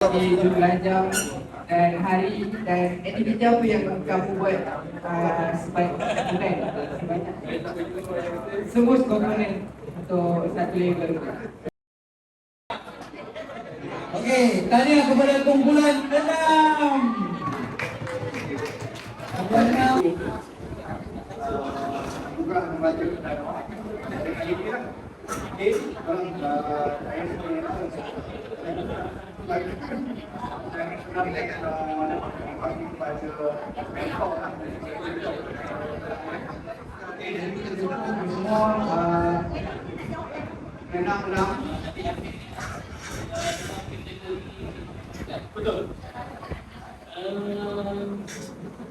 di jumlah jam dan hari dan aktiviti apa yang kamu buat uh, sebaik sebaik sebanyak semua komponen untuk satu level Okey, tahniah kepada kumpulan enam. Kumpulan enam. juga membaca lagi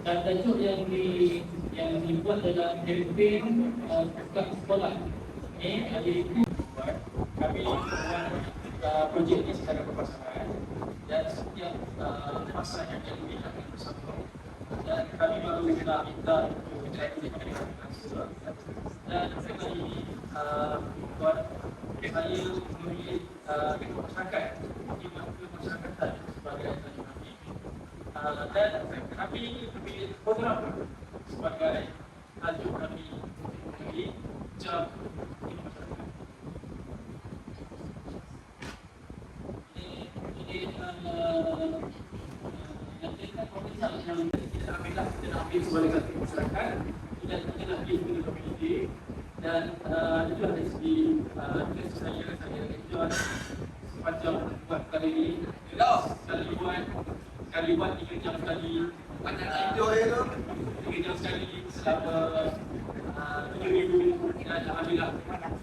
dan tajuk yang di yang dibuat dalam kempen uh, buka sekolah itu buat kami buat uh, projek ini secara berpasangan dan setiap uh, masa yang kami lihat bersama. Dan kami baru minta minta untuk menjadi kami dan sekali ini uh, buat saya menulis uh, masyarakat di masyarakat sebagai tajuk kami. Uh, dan kami memilih program sebagai tajuk kami. Di jam di masyarakat. Ini ini uh, yang kita yang kita ambil lah, kita nak ambil sebagai satu masyarakat dan kita nak ambil ke komuniti dan uh, itulah dari segi uh, saya saya enjoy sepanjang buat kali ini sekali buat sekali buat tiga jam sekali banyak enjoy tu tiga jam sekali selama uh, tujuh minggu dan Alhamdulillah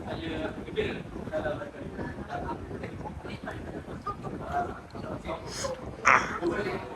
saya gembira dalam mereka saya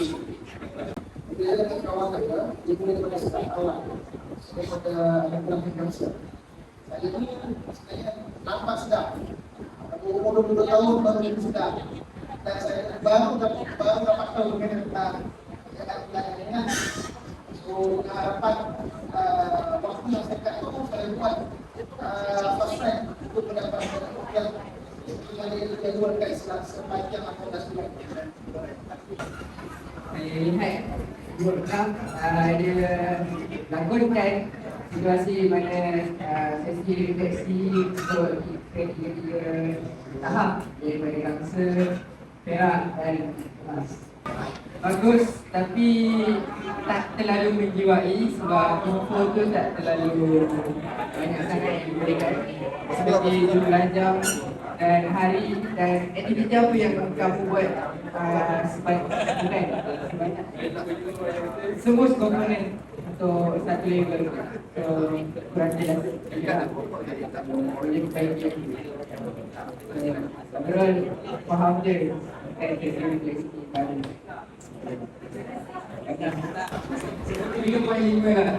Bila ada kawan saya, dia boleh daripada start awal. Daripada anak pulang ke bangsa. Saya ni sebenarnya nampak sedap. Aku umur 22 tahun baru itu sedap. Dan saya baru dapat baru dapat tahu mengenai tentang keadaan pelajaran dengan So, dengan harapan waktu yang saya kat itu saya buat fast track untuk mendapatkan yang yang jadual dekat Islam sepanjang 18 bulan. saya lihat program uh, dia lakonkan situasi mana uh, sesi refleksi untuk ketiga-tiga tahap daripada bangsa Perak dan Kelas. Bagus tapi tak terlalu menjiwai sebab info tu tak terlalu banyak sangat yang diberikan. Seperti jumlah jam dan hari dan aktiviti apa yang kamu buat uh, sebaik sebanyak semua komponen untuk satu level so kurang jelas. Boleh baik overall faham je dengan refleksi baru Tiga poin lima lah.